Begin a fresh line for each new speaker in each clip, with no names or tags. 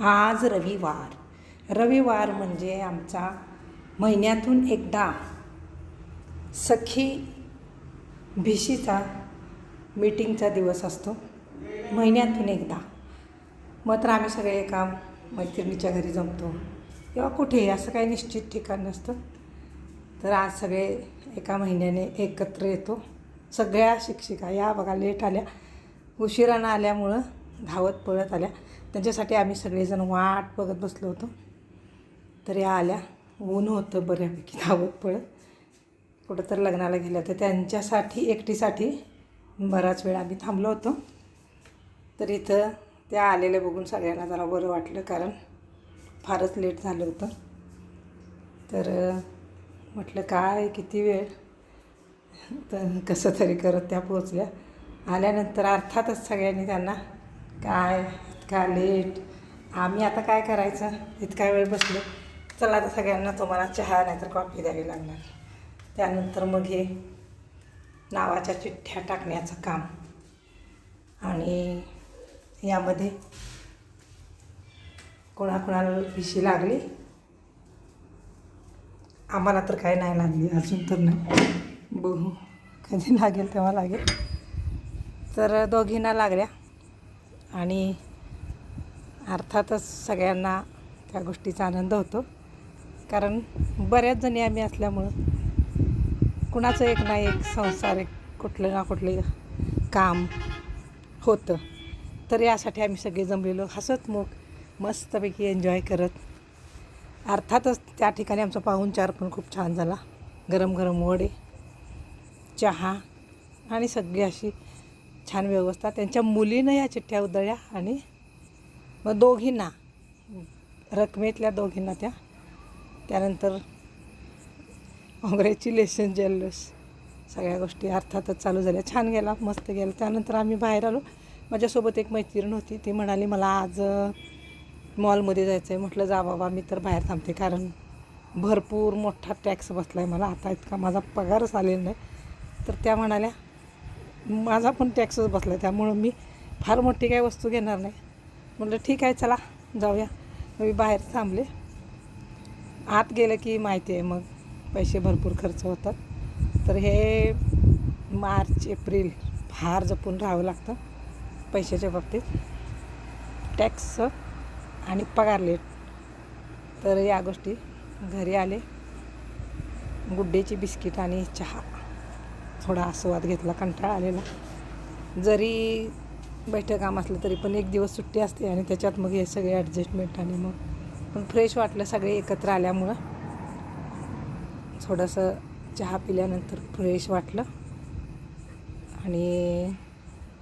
आज रविवार. रविवार म्हणजे आमचा महिन्यातून एकदा सखी भिशीचा मीटिंगचा दिवस असतो. महिन्यातून एकदा. मात्र आम्ही सगळे एका मैत्रिणीच्या घरी जमतो. किंवा कुठेही असं काही निश्चित ठिकाण नसतं. तर आज सगळे एका महिन्याने एकत्र येतो. सगळ्या शिक्षिका या बघा लेट आल्या. उशिरानं आल्यामुळं धावत पळत आल्या. त्यांच्यासाठी आम्ही सगळेजण वाट बघत बसलो होतो. तर या आल्या. ऊन होतं बऱ्यापैकी धावत पळत. कुठं तर लग्नाला गेल्या तर त्यांच्यासाठी एकटीसाठी बराच वेळ आम्ही थांबलो होतो. तर इथं त्या आलेल्या बघून सगळ्यांना जरा बरं वाटलं कारण फारच लेट झालं होतं. तर म्हटलं काय? किती वेळ? तर कसं तरी करत त्या पोचल्या आल्यानंतर अर्थातच सगळ्यांनी त्यांना काय इतका लेट आम्ही आता काय करायचं? इतका वेळ बसलो. चला आता सगळ्यांना तुम्हाला चहा नाहीतर कॉफी द्यावी लागणार. त्यानंतर मग हे नावाच्या चिठ्ठ्या टाकण्याचं काम. आणि यामध्ये कोणाकोणाला पिशी लागली? आम्हाला तर काय नाही लागली अजून तर नाही. बघू. कधी लागेल तेव्हा लागेल. तर दोघींना लागल्या. आणि अर्थातच सगळ्यांना त्या गोष्टीचा आनंद होतो. कारण बऱ्याच जणी आम्ही असल्यामुळं कुणाचं एक ना एक संसार एक कुठलं ना कुठलं काम होतं. तर यासाठी आम्ही सगळे जमलेलो. हसत मुख मस्तपैकी एन्जॉय करत. अर्थातच त्या ठिकाणी आमचा पाहुणचार पण खूप छान झाला. गरम गरम वडे चहा आणि सगळी अशी छान व्यवस्था. त्यांच्या मुलीनं या चिठ्ठ्या उधळल्या आणि मग दोघींना रकमेतल्या दोघींना त्या त्यानंतर कॉंग्रॅच्युलेशन जेलस सगळ्या गोष्टी अर्थातच चालू झाल्या. छान गेला मस्त गेला. त्यानंतर आम्ही बाहेर आलो. माझ्यासोबत एक मैत्रीण होती. ती म्हणाली मला आज मॉलमध्ये जायचं आहे म्हटलं जा बाबा मी तर बाहेर थांबते. कारण भरपूर मोठा टॅक्स बसला आहे मला. आता इतका माझा पगारच आलेला नाही. तर त्या म्हणाल्या माझा पण टॅक्सच बसला आहे त्यामुळं मी फार मोठी काही वस्तू घेणार नाही. म्हटलं ठीक आहे चला जाऊया. मी बाहेर थांबले. आत गेलं की माहिती आहे मग पैसे भरपूर खर्च होतात. तर हे मार्च एप्रिल फार जपून राहावं लागतं पैशाच्या बाबतीत. टॅक्स आणि पगार लेट तर या गोष्टी घरी आले. गुड्डेची बिस्किट आणि चहा. थोडा आस्वाद घेतला कंटाळा आलेला. जरी बैठक काम असलं तरी पण एक दिवस सुट्टी असते आणि त्याच्यात मग हे सगळे ॲडजस्टमेंट आणि मग पण फ्रेश वाटलं सगळे एकत्र आल्यामुळं. थोडंसं चहा पिल्यानंतर फ्रेश वाटलं. आणि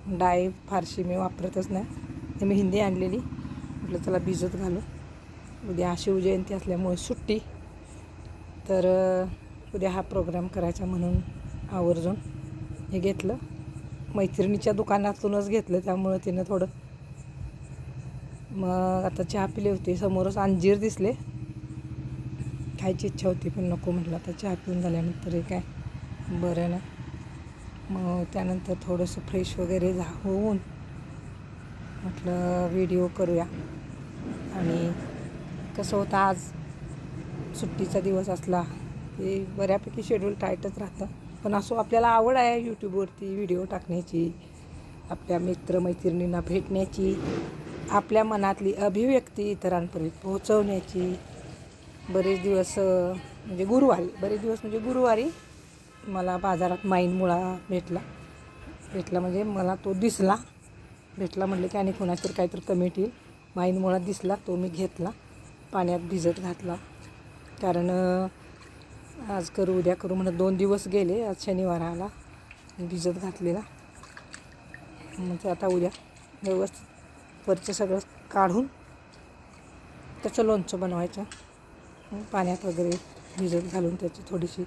डाय फारशी मी वापरतच नाही. ते मी हिंदी आणलेली. म्हटलं चला भिजत घालू. उद्या शिवजयंती असल्यामुळे सुट्टी. तर उद्या हा प्रोग्राम करायचा म्हणून आवर्जून हे घेतलं. मैत्रिणीच्या दुकानातूनच घेतलं त्यामुळं तिनं थोडं मग आता चहा पिले होते. समोरच अंजीर दिसले. खायची इच्छा होती पण नको म्हटलं आता चहा पिऊन झाल्यानंतर हे काय? बरं ना. मग त्यानंतर थोडंसं फ्रेश वगैरे झा होऊन म्हटलं व्हिडिओ करूया. आणि कसं होतं आज सुट्टीचा दिवस असला हे बऱ्यापैकी शेड्यूल टाईटच राहतं. पण असो आपल्याला आवड आहे यूट्यूबवरती व्हिडिओ टाकण्याची आपल्या मित्रमैत्रिणींना भेटण्याची आपल्या मनातली अभिव्यक्ती इतरांपर्यंत पोहोचवण्याची. बरेच दिवस म्हणजे गुरुवारी बरेच दिवस म्हणजे गुरुवारी मला बाजारात माईनमुळा भेटला. भेटला म्हणजे मला तो दिसला. भेटला म्हटलं की आणि कोणाच काहीतरी कमी येईल. माईनमुळा दिसला तो मी घेतला. पाण्यात भिजत घातला. कारण आज करू उद्या करू म्हणत दोन दिवस गेले आज शनिवार आला. भिजत घातलेला. मग ते आता उद्या व्यवस्थित वरचं सगळं काढून त्याचं लोणचं बनवायचं. पाण्यात वगैरे भिजत घालून त्याची थोडीशी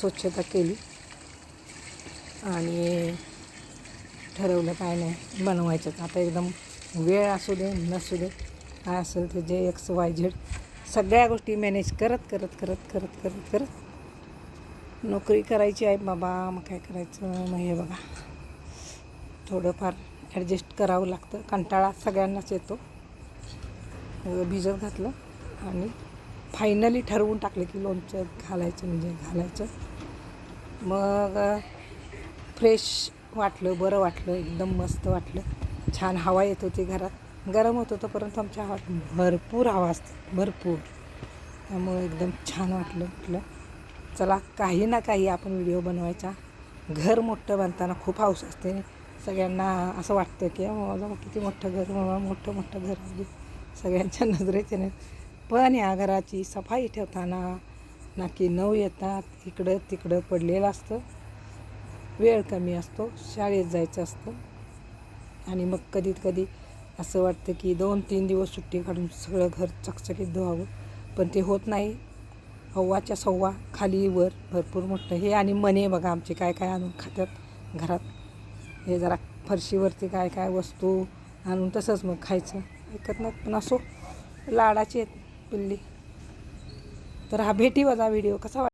स्वच्छता केली. आणि ठरवलं काय नाही बनवायचंच आता एकदम वेळ असू दे नसू दे. काय असेल ते जे एक्स वाय झेड सगळ्या गोष्टी मॅनेज करत करत करत करत करत करत. नोकरी करायची आहे बाबा मग काय करायचं? मग हे बघा. थोडंफार ॲडजस्ट करावं लागतं. कंटाळा सगळ्यांनाच येतो. भिजत घातलं आणि फायनली ठरवून टाकलं की लोणचं घालायचं म्हणजे घालायचं. मग फ्रेश वाटलं बरं वाटलं एकदम मस्त वाटलं. छान हवा येत होती घरात. गरम होत होतं परंतु आमच्या हवा भरपूर हवा असते भरपूर. त्यामुळे एकदम छान वाटलं म्हटलं चला काही ना काही आपण व्हिडिओ बनवायचा. घर मोठं बांधताना खूप हाऊस असते. सगळ्यांना असं वाटतं की माझं किती मोठं घर बाबा मोठं मोठं घर आहे. सगळ्यांच्या नजरेत येणे पण या घराची सफाई ठेवताना नाकी नऊ येतात. इकडं तिकडं पडलेलं असतं. वेळ कमी असतो. शाळेत जायचं असतं. आणि मग कधीत कधी असं वाटतं की दोन तीन दिवस सुट्टी काढून सगळं घर चकचकीत धुवावं. पण ते होत नाही. अव्वाच्या सव्वा खाली वर भरपूर मोठं हे आणि मने बघा आमचे काय काय आणून खात्यात घरात. हे जरा फरशीवरती काय काय वस्तू आणून तसंच मग खायचं. ऐकत नाहीत पण असो. लाडाची आहेत पिल्ली. तर हा भेटी वजा व्हिडिओ कसा वाटतो